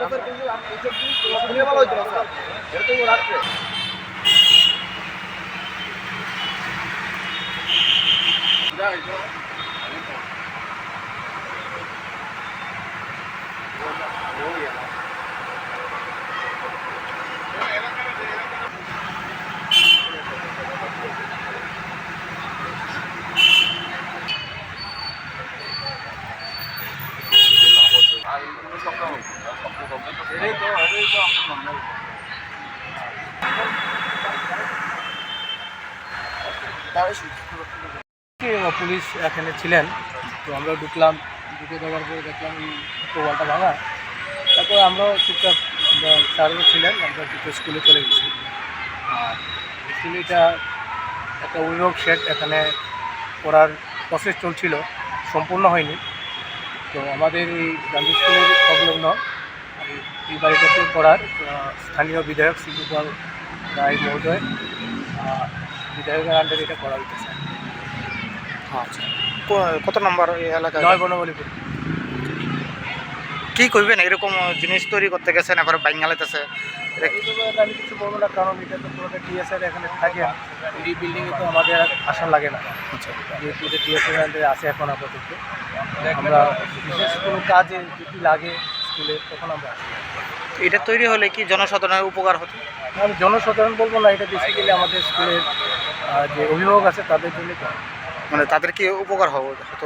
Sir কিন্তু আমি এইসব জিনিস দিনের বেলা হইতো না স্যার এটা তো রাত্রে এটাই তো এটাই তো আমরা পুলিশ এখানে ছিলেন? তো আমরা ঢুকলাম, ঢুকে দেখার পরে দেখলাম ওয়ালটা ভাঙা। তারপর আমরাও চুপচাপ স্যারও ছিলেন, আমরা চুপচাপ স্কুলে চলে গেছি। আর স্কুলে এটা একটা অভিভাবক শেড এখানে করার প্রসেস চলছিল, সম্পূর্ণ হয়নি। তো আমাদের এই গান্ধী স্কুলের সংলগ্ন এই- বাড়িটাতে করার স্থানীয় বিধায়ক সিদ্ধুপাল রায় মহোদয় বিধায়কের আন্ডারে এটা করা হইতেছে। আচ্ছা। কত নম্বর এই এলাকায় নয় বনবলীপুর। কি করবেন এরকম জিনিস তৈরি করতে গেছেন এবার বাঙ্গালিতেছে? আমি কিছু বলব না কারণ এটা তো পুরোটা টিএসআর এখানে থাকে। এই বিল্ডিংয়ে তো আমাদের আসা লাগে না। আচ্ছা। যেহেতু এটা টিএসআর আছে এখন আপাতত। আমরা বিশেষ কোনো কাজে যদি লাগে স্কুলে তখন আমরা এটা তৈরি হলে কি জনসাধারণের উপকার হতো? আমি জনসাধারণ বলব না এটা বেসিক্যালি আমাদের স্কুলের যে অভিভাবক আছে তাদের জন্য মানে তাদের কি উপকার হব? হতো